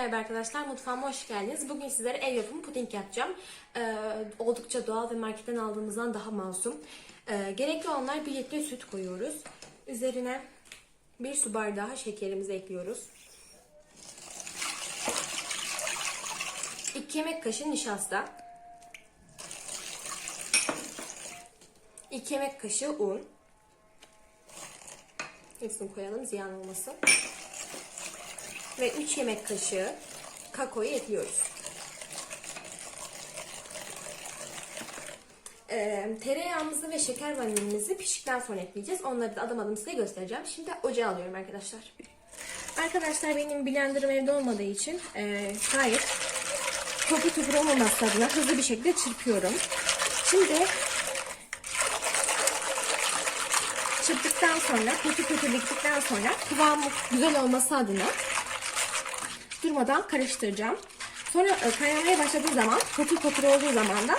merhaba arkadaşlar. Mutfağıma hoş geldiniz. Bugün sizlere ev yapımı puding yapacağım. Ee, oldukça doğal ve marketten aldığımızdan daha masum. Ee, gerekli olanlar 1 litre süt koyuyoruz. Üzerine 1 su bardağı şekerimizi ekliyoruz. 2 yemek kaşığı nişasta. 2 yemek kaşığı un. Hepsini koyalım ziyan olmasın. Ve 3 yemek kaşığı kakaoyu ekliyoruz. Ee, tereyağımızı ve şeker vanilimizi piştikten sonra ekleyeceğiz. Onları da adım adım size göstereceğim. Şimdi ocağa alıyorum arkadaşlar. Arkadaşlar benim blenderım evde olmadığı için e, gayet topu topur olmaması adına hızlı bir şekilde çırpıyorum. Şimdi çırptıktan sonra, kötü kötülükten sonra kıvamı güzel olması adına durmadan karıştıracağım. Sonra e, kaynamaya başladığı zaman, kotur kotur olduğu zaman da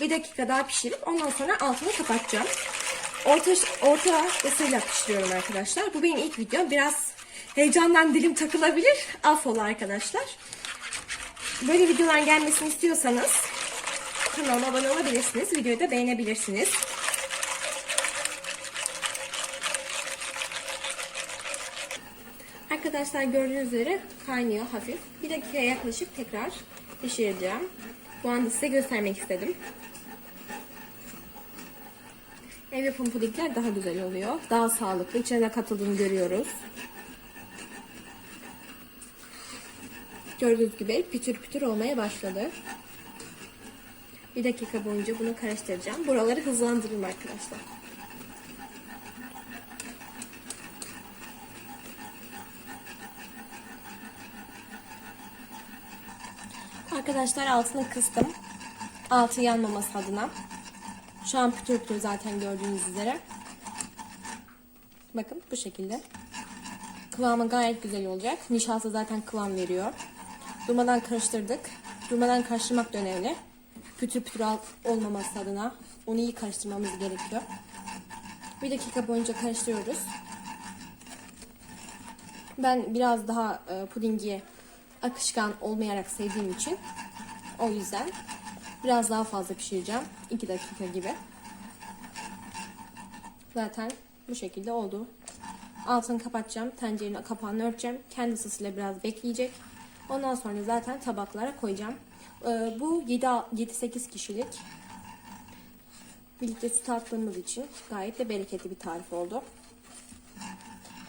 bir dakika daha pişirip ondan sonra altını kapatacağım. Orta, orta ısıyla pişiriyorum arkadaşlar. Bu benim ilk videom. Biraz heyecandan dilim takılabilir. Affola arkadaşlar. Böyle videolar gelmesini istiyorsanız kanalıma abone olabilirsiniz. Videoyu da beğenebilirsiniz. Arkadaşlar gördüğünüz üzere kaynıyor hafif. Bir dakikaya yaklaşık tekrar pişireceğim. Bu anda size göstermek istedim. Ev yapımı pudingler daha güzel oluyor. Daha sağlıklı. İçine ne katıldığını görüyoruz. Gördüğünüz gibi pütür pütür olmaya başladı. Bir dakika boyunca bunu karıştıracağım. Buraları hızlandırırım arkadaşlar. Arkadaşlar altını kıstım. Altı yanmaması adına. Şu an pütür pütür zaten gördüğünüz üzere. Bakın bu şekilde. Kıvamı gayet güzel olacak. Nişasta zaten kıvam veriyor. Durmadan karıştırdık. Durmadan karıştırmak da önemli. Pütür pütür olmaması adına onu iyi karıştırmamız gerekiyor. Bir dakika boyunca karıştırıyoruz. Ben biraz daha e, pudingi akışkan olmayarak sevdiğim için o yüzden biraz daha fazla pişireceğim. 2 dakika gibi. Zaten bu şekilde oldu. Altını kapatacağım. Tencerenin kapağını örteceğim. Kendi ısısıyla biraz bekleyecek. Ondan sonra zaten tabaklara koyacağım. Ee, bu 7-8 kişilik birlikte süt attığımız için gayet de bereketli bir tarif oldu.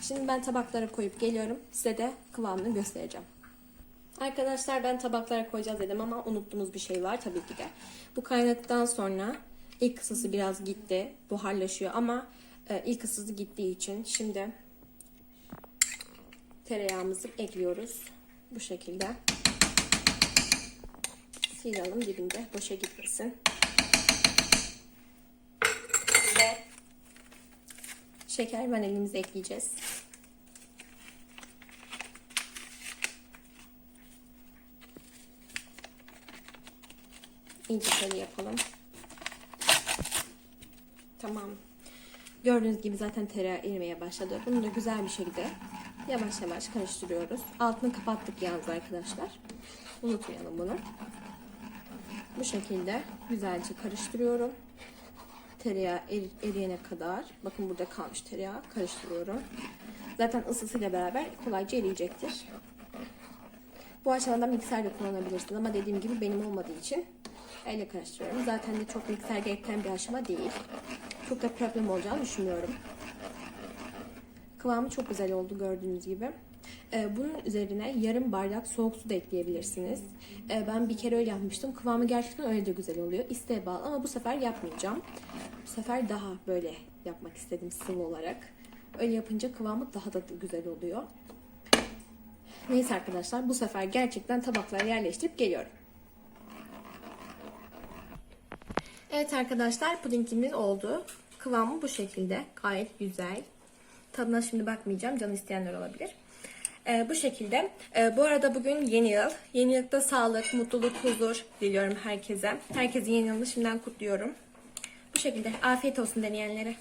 Şimdi ben tabaklara koyup geliyorum. Size de kıvamını göstereceğim. Arkadaşlar ben tabaklara koyacağız dedim ama unuttuğumuz bir şey var tabii ki de. Bu kaynadıktan sonra ilk ısısı biraz gitti. Buharlaşıyor ama e, ilk ısısı gittiği için şimdi tereyağımızı ekliyoruz. Bu şekilde. Silelim dibinde boşa gitmesin. Ve şeker vanilimizi ekleyeceğiz. İyice şöyle yapalım. Tamam. Gördüğünüz gibi zaten tereyağı erimeye başladı. Bunu da güzel bir şekilde yavaş yavaş karıştırıyoruz. Altını kapattık yalnız arkadaşlar. Unutmayalım bunu. Bu şekilde güzelce karıştırıyorum. Tereyağı er, eriyene kadar. Bakın burada kalmış tereyağı. Karıştırıyorum. Zaten ısısıyla beraber kolayca eriyecektir. Bu aşamada mikser de kullanabilirsiniz ama dediğim gibi benim olmadığı için elle karıştırıyorum. Zaten de çok mikser gerektiren bir aşama değil. Çok da problem olacağını düşünmüyorum. Kıvamı çok güzel oldu gördüğünüz gibi. Ee, bunun üzerine yarım bardak soğuk su da ekleyebilirsiniz. Ee, ben bir kere öyle yapmıştım. Kıvamı gerçekten öyle de güzel oluyor. İsteğe bağlı ama bu sefer yapmayacağım. Bu sefer daha böyle yapmak istedim sıvı olarak. Öyle yapınca kıvamı daha da güzel oluyor. Neyse arkadaşlar bu sefer gerçekten tabaklara yerleştirip geliyorum. Evet arkadaşlar pudingimiz oldu. Kıvamı bu şekilde. Gayet güzel. Tadına şimdi bakmayacağım. Can isteyenler olabilir. Ee, bu şekilde. Ee, bu arada bugün yeni yıl. Yeni yılda sağlık, mutluluk, huzur diliyorum herkese. Herkesin yeni yılını şimdiden kutluyorum. Bu şekilde. Afiyet olsun deneyenlere.